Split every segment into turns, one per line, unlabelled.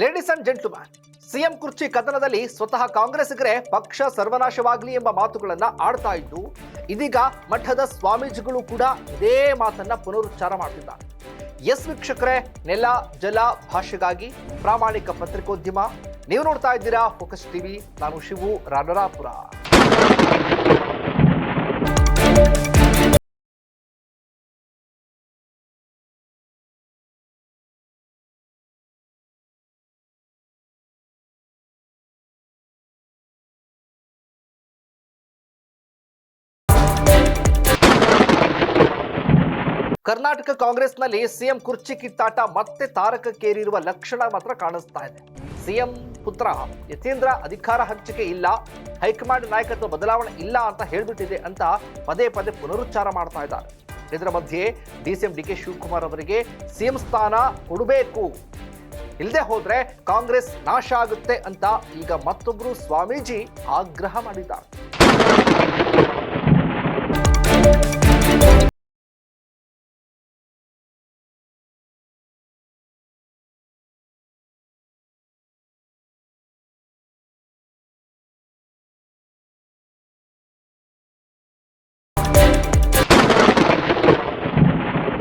Ladies and gentleman CM ಕುರ್ಚಿ ಕದನದಲ್ಲಿ ಸ್ವತಃ ಕಾಂಗ್ರೆಸ್ಗರೇ ಪಕ್ಷ ಸರ್ವನಾಶವಾಗಲಿ ಎಂಬ ಮಾತುಗಳನ್ನ ಆಡ್ತಾ ಇದ್ದು, ಇದೀಗ ಮಠದ ಸ್ವಾಮೀಜಿಗಳು ಕೂಡ ಇದೇ ಮಾತನ್ನ ಪುನರುಚ್ಚಾರ ಮಾಡ್ತಿದ್ದಾರೆ. ಎಸ್ ವೀಕ್ಷಕರೇ, ನೆಲ, ಜಲ ಭಾಷೆಗಾಗಿ ಪ್ರಾಮಾಣಿಕ ಪತ್ರಿಕೋದ್ಯಮ. ನೀವು ನೋಡ್ತಾ ಇದ್ದೀರಾ ಫೋಕಸ್ ಟಿವಿ ನಾನು ಶಿವು ರಾನರಾಪುರ ಕರ್ನಾಟಕ ಕಾಂಗ್ರೆಸ್ನಲ್ಲಿ ಸಿಎಂ ಕುರ್ಚಿ ಕಿತ್ತಾಟ ಮತ್ತೆ ತಾರಕಕ್ಕೇರಿರುವ ಲಕ್ಷಣ ಮಾತ್ರ ಕಾಣಿಸ್ತಾ ಇದೆ. ಸಿಎಂ ಪುತ್ರ ಯತೀಂದ್ರ ಅಧಿಕಾರ ಹಂಚಿಕೆ ಇಲ್ಲ, ಹೈಕಮಾಂಡ್ ನಾಯಕತ್ವ ಬದಲಾವಣೆ ಇಲ್ಲ ಅಂತ ಹೇಳ್ಬಿಟ್ಟಿದೆ ಅಂತ ಪದೇ ಪದೇ ಪುನರುಚ್ಚಾರ ಮಾಡ್ತಾ ಇದ್ದಾರೆ. ಇದರ ಮಧ್ಯೆ D C M D K Shivakumar ಅವರಿಗೆ ಸಿಎಂ ಸ್ಥಾನ ಕೊಡಬೇಕು. ಇಲ್ಲದೆ ಹೋದ್ರೆ ಕಾಂಗ್ರೆಸ್ ನಾಶ ಆಗುತ್ತೆ ಅಂತ ಈಗ ಮತ್ತೊಬ್ಬರು ಸ್ವಾಮೀಜಿ ಆಗ್ರಹ ಮಾಡಿದ್ದಾರೆ.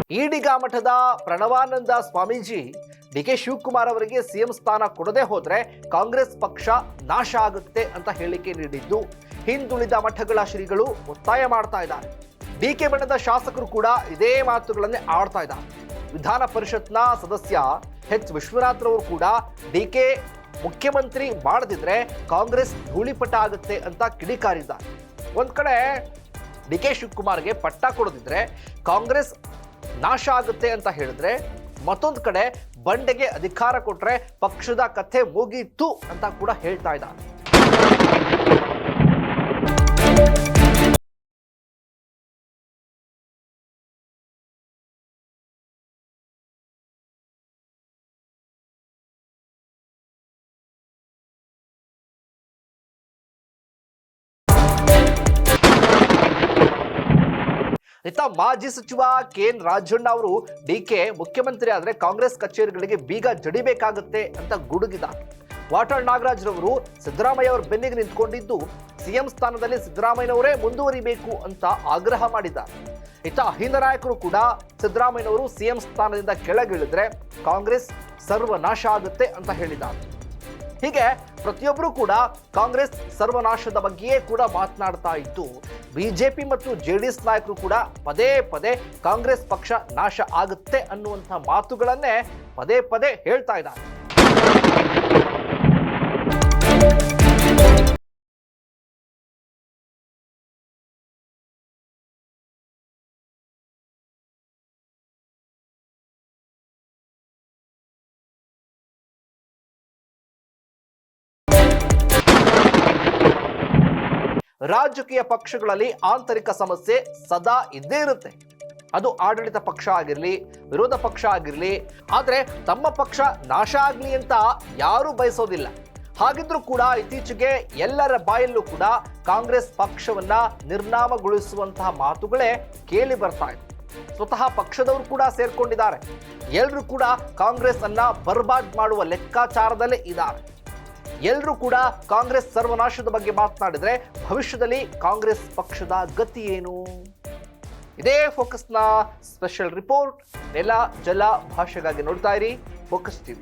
ಈಡಿಗ ಮಠದ ಪ್ರಣವಾನಂದ ಸ್ವಾಮೀಜಿ ಡಿ ಕೆ ಶಿವಕುಮಾರ್ ಅವರಿಗೆ ಸಿಎಂ ಸ್ಥಾನ ಕೊಡದೆ ಹೋದರೆ ಕಾಂಗ್ರೆಸ್ ಪಕ್ಷ ನಾಶ ಆಗುತ್ತೆ ಅಂತ ಹೇಳಿಕೆ ನೀಡಿದ್ದು. ಹಿಂದುಳಿದ ಮಠಗಳ ಶ್ರೀಗಳು ಒತ್ತಾಯ ಮಾಡ್ತಾ ಇದ್ದಾರೆ. ಡಿ ಕೆ ಬಣದ ಶಾಸಕರು ಕೂಡ ಇದೇ ಮಾತುಗಳನ್ನೇ ಆಡ್ತಾ ಇದ್ದಾರೆ. ವಿಧಾನ ಪರಿಷತ್ನ ಸದಸ್ಯ ಎಚ್ ವಿಶ್ವನಾಥ್ರವರು ಕೂಡ ಡಿ ಕೆ ಮುಖ್ಯಮಂತ್ರಿ ಮಾಡದಿದ್ರೆ ಕಾಂಗ್ರೆಸ್ ಧೂಳಿಪಟ ಆಗುತ್ತೆ ಅಂತ ಕಿಡಿಕಾರಿದ್ದಾರೆ. ಒಂದ್ ಕಡೆ ಡಿ ಕೆ ಶಿವಕುಮಾರ್ಗೆ ಪಟ್ಟ ಕೊಡದಿದ್ರೆ ಕಾಂಗ್ರೆಸ್ ನಾಶ ಆಗುತ್ತೆ ಅಂತ ಹೇಳಿದ್ರೆ ಮತ್ತೊಂದು ಕಡೆ ಬಂಡೆಗೆ ಅಧಿಕಾರ ಕೊಟ್ರೆ ಪಕ್ಷದ ಕಥೆ ಮುಗೀತು ಅಂತ ಕೂಡ ಹೇಳ್ತಾ ಇದ್ದಾರೆ. ಇತ್ತ ಮಾಜಿ ಸಚಿವ ಕೆ ಎನ್ ರಾಜಣ್ಣ ಅವರು ಡಿ ಕೆ ಮುಖ್ಯಮಂತ್ರಿ ಆದರೆ ಕಾಂಗ್ರೆಸ್ ಕಚೇರಿಗಳಿಗೆ ಬೀಗ ಜಡಿಬೇಕಾಗುತ್ತೆ ಅಂತ ಗುಡುಗಿದ ವಾಟಾಳ್ ನಾಗರಾಜ್ ರವರು ಸಿದ್ದರಾಮಯ್ಯ ಅವರ ಬೆನ್ನಿಗೆ ನಿಂತ್ಕೊಂಡಿದ್ದು ಸಿಎಂ ಸ್ಥಾನದಲ್ಲಿ ಸಿದ್ದರಾಮಯ್ಯನವರೇ ಮುಂದುವರಿಬೇಕು ಅಂತ ಆಗ್ರಹ ಮಾಡಿದ್ದಾರೆ. ಇತ್ತ ಅಹಿಂದ ನಾಯಕರು ಕೂಡ ಸಿದ್ದರಾಮಯ್ಯನವರು ಸಿಎಂ ಸ್ಥಾನದಿಂದ ಕೆಳಗಿಳಿದ್ರೆ ಕಾಂಗ್ರೆಸ್ ಸರ್ವನಾಶ ಆಗುತ್ತೆ ಅಂತ ಹೇಳಿದ್ದಾರೆ. ಹೀಗೆ ಪ್ರತಿಯೊಬ್ಬರೂ ಕೂಡ ಕಾಂಗ್ರೆಸ್ ಸರ್ವನಾಶದ ಬಗ್ಗೆಯೇ ಕೂಡ ಮಾತನಾಡ್ತಾ ಇದ್ದು, ಬಿಜೆಪಿ ಮತ್ತು ಜೆ ಡಿ ಎಸ್ ನಾಯಕರು ಕೂಡ ಪದೇ ಪದೇ ಕಾಂಗ್ರೆಸ್ ಪಕ್ಷ ನಾಶ ಆಗುತ್ತೆ ಅನ್ನುವಂಥ ಮಾತುಗಳನ್ನೇ ಪದೇ ಪದೇ ಹೇಳ್ತಾ ಇದ್ದಾರೆ. ರಾಜಕೀಯ ಪಕ್ಷಗಳಲ್ಲಿ ಆಂತರಿಕ ಸಮಸ್ಯೆ ಸದಾ ಇದ್ದೇ ಇರುತ್ತೆ. ಅದು ಆಡಳಿತ ಪಕ್ಷ ಆಗಿರಲಿ, ವಿರೋಧ ಪಕ್ಷ ಆಗಿರಲಿ, ಆದರೆ ತಮ್ಮ ಪಕ್ಷ ನಾಶ ಆಗಲಿ ಅಂತ ಯಾರೂ ಬಯಸೋದಿಲ್ಲ. ಹಾಗಿದ್ರೂ ಕೂಡ ಇತ್ತೀಚೆಗೆ ಎಲ್ಲರ ಬಾಯಲ್ಲೂ ಕೂಡ ಕಾಂಗ್ರೆಸ್ ಪಕ್ಷವನ್ನ ನಿರ್ನಾಮಗೊಳಿಸುವಂತಹ ಮಾತುಗಳೇ ಕೇಳಿ ಬರ್ತಾ ಇದೆ ಸ್ವತಃ ಪಕ್ಷದವರು ಕೂಡ ಸೇರ್ಕೊಂಡಿದ್ದಾರೆ. ಎಲ್ಲರೂ ಕೂಡ ಕಾಂಗ್ರೆಸ್ ಅನ್ನ ಬರ್ಬಾದ್ ಮಾಡುವ ಲೆಕ್ಕಾಚಾರದಲ್ಲೇ ಇದ್ದಾರೆ. ಎಲ್ಲರೂ ಕೂಡ ಕಾಂಗ್ರೆಸ್ ಸರ್ವನಾಶದ ಬಗ್ಗೆ ಮಾತನಾಡಿದರೆ ಭವಿಷ್ಯದಲ್ಲಿ ಕಾಂಗ್ರೆಸ್ ಪಕ್ಷದ ಗತಿ ಏನು? ಇದೇ ಫೋಕಸ್ನ ಸ್ಪೆಷಲ್ ರಿಪೋರ್ಟ್ ನೆಲ, ಜಲ, ಭಾಷೆಗಾಗಿ ನೋಡ್ತಾ ಇರಿ ಫೋಕಸ್ ಟಿವಿ